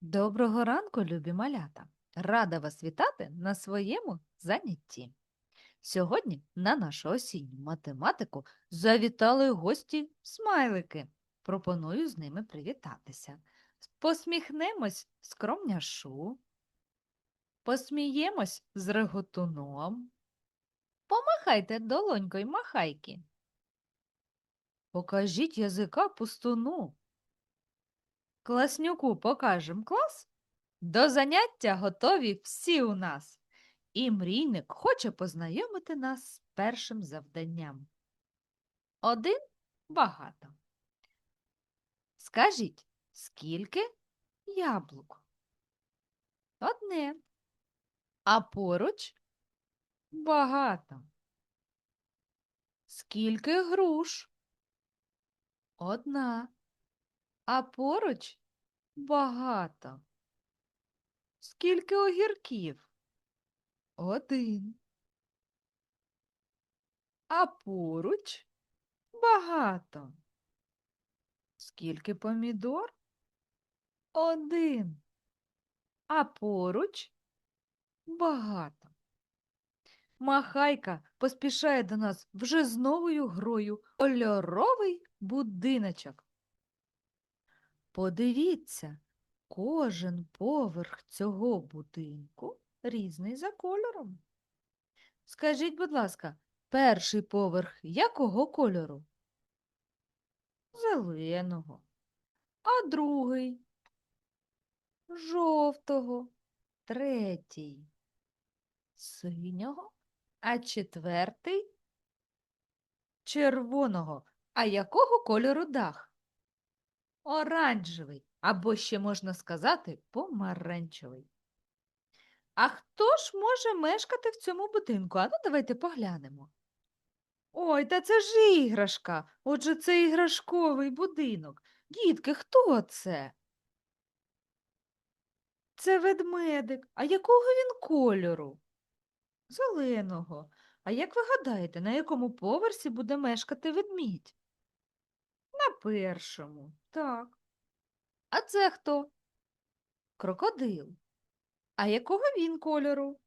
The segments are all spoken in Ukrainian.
Доброго ранку, любі малята! Рада вас вітати на своєму занятті. Сьогодні на нашу осінню математику завітали гості смайлики. Пропоную з ними привітатися. Посміхнемось скромняшу, посміємось з реготуном. Помахайте долонькою махайки. Покажіть язика пустуну. Класнюку покажем клас. До заняття готові всі у нас. І мрійник хоче познайомити нас з першим завданням. Один багато. Скажіть, скільки яблук? Одне. А поруч багато. Скільки груш? Одна. А поруч багато. Скільки огірків? Один. А поруч багато. Скільки помідор? Один. А поруч багато. Махайка поспішає до нас вже з новою грою кольоровий будиночок. Подивіться, кожен поверх цього будинку різний за кольором. Скажіть, будь ласка, перший поверх якого кольору? Зеленого. А другий? Жовтого. Третій. Синього. А четвертий? Червоного. А якого кольору дах? Оранжевий, або ще можна сказати помаранчевий. А хто ж може мешкати в цьому будинку? Ану, давайте поглянемо. Ой, та це ж іграшка. Отже, це іграшковий будинок. Дітки, хто це? Це ведмедик. А якого він кольору? Зеленого. А як ви гадаєте, на якому поверсі буде мешкати ведмідь? На першому, так. А це хто? Крокодил. А якого він кольору?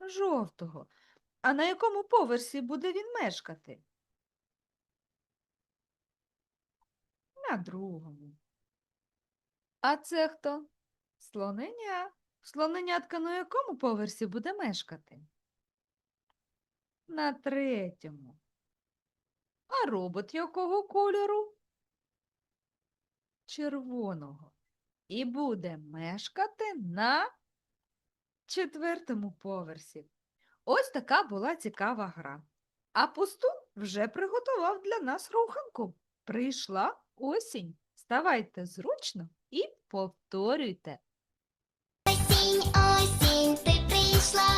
Жовтого. А на якому поверсі буде він мешкати? На другому. А це хто? Слоненя. Слоненятка на якому поверсі буде мешкати? На третьому. А робот якого кольору? Червоного. І буде мешкати на четвертому поверсі. Ось така була цікава гра. А пустун вже приготував для нас руханку. Прийшла осінь. Ставайте зручно і повторюйте. Осінь, осінь, ти прийшла,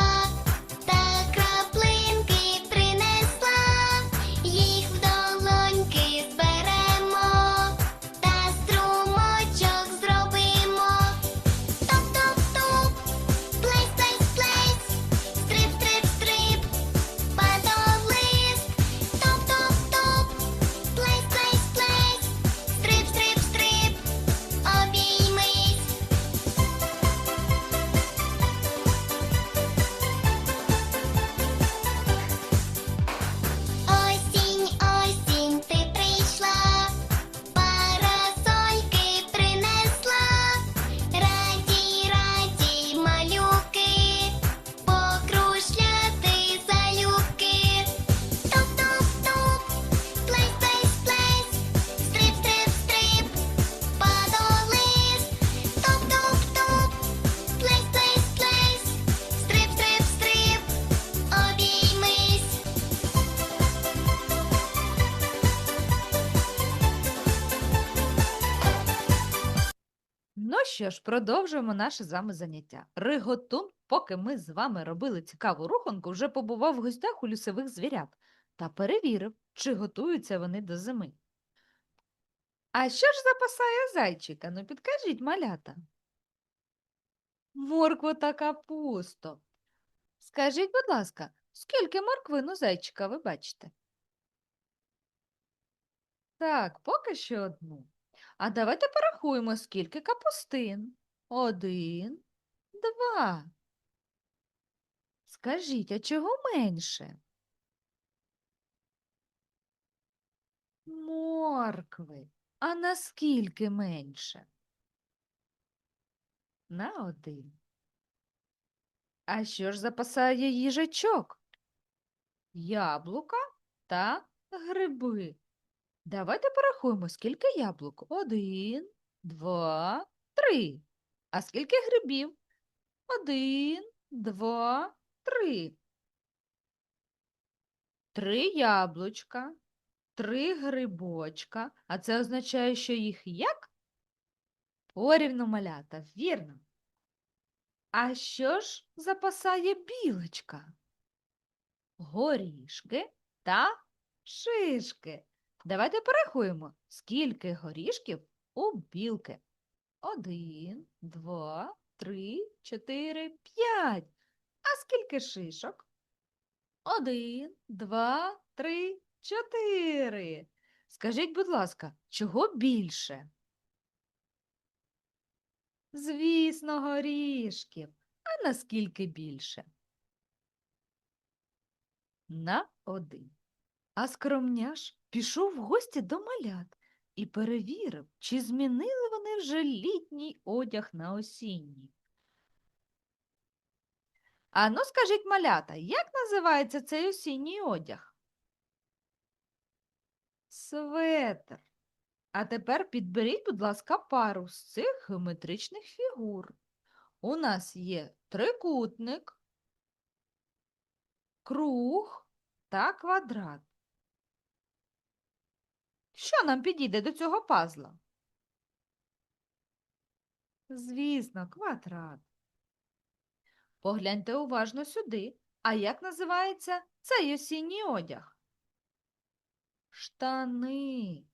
Ну що ж, продовжуємо наше з вами заняття. Риготун, поки ми з вами робили цікаву руханку, вже побував в гостях у лісових звірят та перевірив, чи готуються вони до зими. А що ж запасає зайчика? Ну підкажіть, малята. Морква та капусто. Скажіть, будь ласка, скільки морквин у зайчика ви бачите? Так, поки що одну. А давайте порахуємо, скільки капустин. Один, два. Скажіть, а чого менше? Моркви. А наскільки менше? На один. А що ж запасає їжачок? Яблука та гриби. Давайте порахуємо, скільки яблук. Один, два, три. А скільки грибів? Один, два, три. Три яблучка, три грибочка. А це означає, що їх як? Порівну малята, вірно. А що ж запасає білочка? Горішки та шишки. Давайте порахуємо, скільки горішків у білки. Один, два, три, чотири, п'ять. А скільки шишок? Один, два, три, чотири. Скажіть, будь ласка, чого більше? Звісно, горішків. А наскільки більше? На один. А скромняш пішов в гості до малят і перевірив, чи змінили вони вже літній одяг на осінній. Ану, скажіть, малята, як називається цей осінній одяг? Светр. А тепер підберіть, будь ласка, пару з цих геометричних фігур. У нас є трикутник, круг та квадрат. Що нам підійде до цього пазла? Звісно, квадрат. Погляньте уважно сюди. А як називається цей осінній одяг? Штани.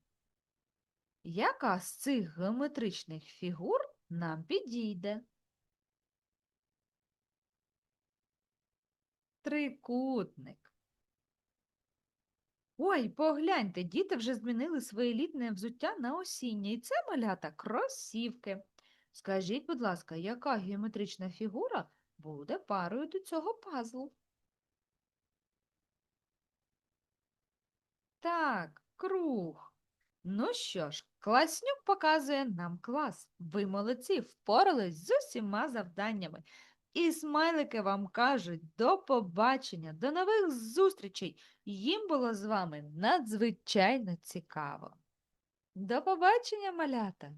Яка з цих геометричних фігур нам підійде? Трикутник. Ой, погляньте, діти вже змінили своє літнє взуття на осіннє, і це малята кросівки. Скажіть, будь ласка, яка геометрична фігура буде парою до цього пазлу? Так, круг. Ну що ж, класнюк показує нам клас. Ви молодці, впорались з усіма завданнями. І смайлики вам кажуть до побачення, до нових зустрічей. Їм було з вами надзвичайно цікаво. До побачення, малята!